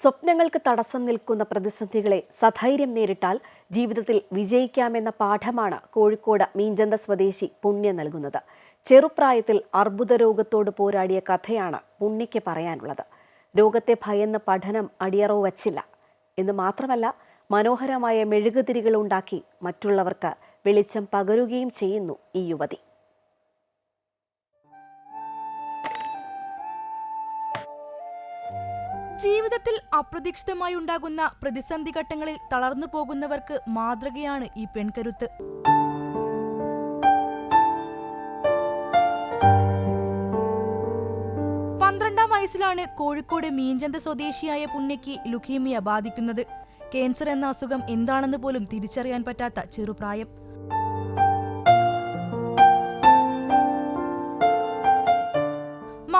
സ്വപ്നങ്ങൾക്ക് തടസ്സം നിൽക്കുന്ന പ്രതിസന്ധികളെ സധൈര്യം നേരിട്ടാൽ ജീവിതത്തിൽ വിജയിക്കാമെന്ന പാഠമാണ് കോഴിക്കോട് മീഞ്ചന്ത സ്വദേശി പുണ്യ നൽകുന്നത്. ചെറുപ്രായത്തിൽ അർബുദ രോഗത്തോട് പോരാടിയ കഥയാണ് പുണ്യയ്ക്ക് പറയാനുള്ളത്. രോഗത്തെ ഭയന്ന് പഠനം അടിയറവ് വച്ചില്ല. എന്ന് മാത്രമല്ല മനോഹരമായ മെഴുകുതിരികൾ ഉണ്ടാക്കി മറ്റുള്ളവർക്ക് വെളിച്ചം പകരുകയും ചെയ്യുന്നു ഈ യുവതി. ജീവിതത്തിൽ അപ്രതീക്ഷിതമായി ഉണ്ടാകുന്ന പ്രതിസന്ധി ഘട്ടങ്ങളിൽ തളർന്നു പോകുന്നവർക്ക് മാതൃകയാണ് ഈ പെൺകരുത്ത്. പന്ത്രണ്ടാം വയസ്സിലാണ് കോഴിക്കോട് മീഞ്ചന്ത സ്വദേശിയായ പുണ്യയ്ക്ക് ലുഖീമിയ ബാധിക്കുന്നത്. ക്യാൻസർ എന്ന അസുഖം എന്താണെന്ന് പോലും തിരിച്ചറിയാൻ പറ്റാത്ത ചെറുപ്രായം.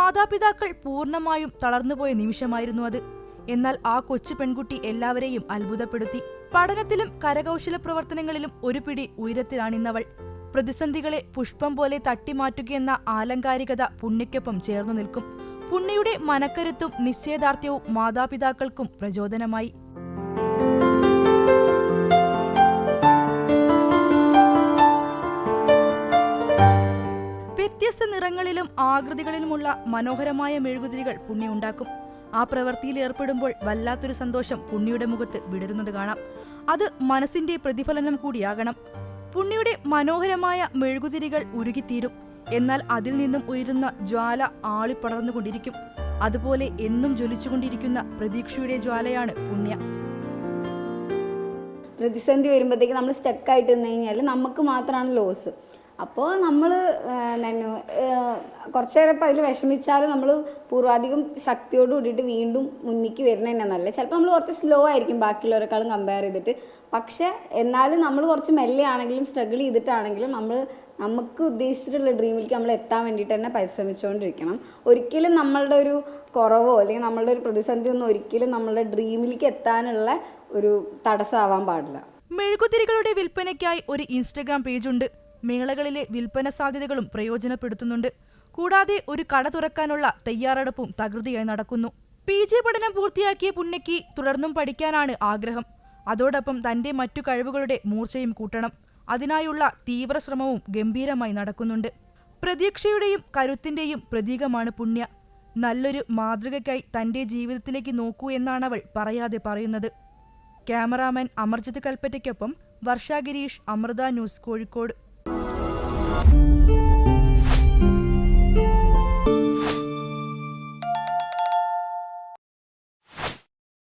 മാതാപിതാക്കൾ പൂർണമായും തളർന്നുപോയ നിമിഷമായിരുന്നു അത്. എന്നാൽ ആ കൊച്ചു പെൺകുട്ടി എല്ലാവരെയും അത്ഭുതപ്പെടുത്തി. പഠനത്തിലും കരകൗശല പ്രവർത്തനങ്ങളിലും ഒരു പിടി ഉയരത്തിലാണിന്നവൾ. പ്രതിസന്ധികളെ പുഷ്പം പോലെ തട്ടിമാറ്റുകയെന്ന ആലങ്കാരികത പുണ്യയ്ക്കൊപ്പം ചേർന്നു നിൽക്കും. പുണ്യയുടെ മനക്കരുത്തും നിശ്ചയദാർഢ്യവും മാതാപിതാക്കൾക്കും പ്രചോദനമായി. വ്യത്യസ്ത നിറങ്ങളിലും ആകൃതികളിലുമുള്ള മനോഹരമായ മെഴുകുതിരികൾ പുണ്യ ഉണ്ടാക്കും ആ പ്രവൃത്തിയിൽ ഏർപ്പെടുമ്പോൾ വല്ലാത്തൊരു സന്തോഷം പുണ്യയുടെ മുഖത്ത് വിടരുന്നത് കാണാം. അത് മനസ്സിന്റെ പ്രതിഫലനം കൂടിയാകണം. പുണ്യയുടെ മനോഹരമായ മെഴുകുതിരികൾ ഉരുകിത്തീരും. എന്നാൽ അതിൽ നിന്നും ഉയരുന്ന ജ്വാല ആളിപ്പടർന്നുകൊണ്ടിരിക്കും അതുപോലെ എന്നും ജ്വലിച്ചുകൊണ്ടിരിക്കുന്ന പ്രതീക്ഷയുടെ ജ്വാലയാണ് പുണ്യ. പ്രതിസന്ധി വരുമ്പോഴത്തേക്ക് നമ്മൾ സ്റ്റക്കായിട്ട് നിന്ന് കഴിഞ്ഞാൽ നമുക്ക് മാത്രമാണ് ലോസ് അപ്പോൾ നമ്മൾ നന്നു കുറച്ച് നേരം അതിൽ വിഷമിച്ചാൽ നമ്മൾ പൂർവാധികം ശക്തിയോട് കൂടിയിട്ട് വീണ്ടും മുന്നിക്ക് വരുന്നത് തന്നെ നല്ല ചിലപ്പോൾ നമ്മൾ കുറച്ച് സ്ലോ ആയിരിക്കും ബാക്കിയുള്ളവരെക്കാളും കമ്പയർ ചെയ്തിട്ട്. പക്ഷെ എന്നാലും നമ്മൾ കുറച്ച് മെല്ലെ ആണെങ്കിലും സ്ട്രഗിൾ ചെയ്തിട്ടാണെങ്കിലും നമ്മൾ നമുക്ക് ഉദ്ദേശിച്ചിട്ടുള്ള ഡ്രീമിലേക്ക് നമ്മൾ എത്താൻ വേണ്ടിയിട്ട് തന്നെ പരിശ്രമിച്ചുകൊണ്ടിരിക്കണം ഒരിക്കലും നമ്മളുടെ ഒരു കുറവോ അല്ലെങ്കിൽ നമ്മളുടെ ഒരു പ്രതിസന്ധി ഒന്നും ഒരിക്കലും നമ്മളുടെ ഡ്രീമിലേക്ക് എത്താനുള്ള ഒരു തടസ്സമാവാൻ പാടില്ല. മെഴുകുതിരികളുടെ വിൽപ്പനയ്ക്കായി ഒരു ഇൻസ്റ്റഗ്രാം പേജുണ്ട് മേളകളിലെ വിൽപ്പന സാധ്യതകളും പ്രയോജനപ്പെടുത്തുന്നുണ്ട്. കൂടാതെ ഒരു കട തുറക്കാനുള്ള തയ്യാറെടുപ്പും തകൃതിയായി നടക്കുന്നു. പി ജി പഠനം പൂർത്തിയാക്കിയ പുണ്യയ്ക്ക് തുടർന്നും പഠിക്കാനാണ് ആഗ്രഹം. അതോടൊപ്പം തന്റെ മറ്റു കഴിവുകളുടെ മൂർച്ചയും കൂട്ടണം. അതിനായുള്ള തീവ്ര ശ്രമവും ഗംഭീരമായി നടക്കുന്നുണ്ട്. പ്രതീക്ഷയുടെയും കരുത്തിന്റെയും പ്രതീകമാണ് പുണ്യ. നല്ലൊരു മാതൃകയ്ക്കായി തന്റെ ജീവിതത്തിലേക്ക് നോക്കൂ എന്നാണ് അവൾ പറയാതെ പറയുന്നത്. ക്യാമറാമാൻ അമർജിത് കൽപ്പറ്റയ്ക്കൊപ്പം വർഷ ഗിരീഷ് അമൃത ന്യൂസ് കോഴിക്കോട്. Música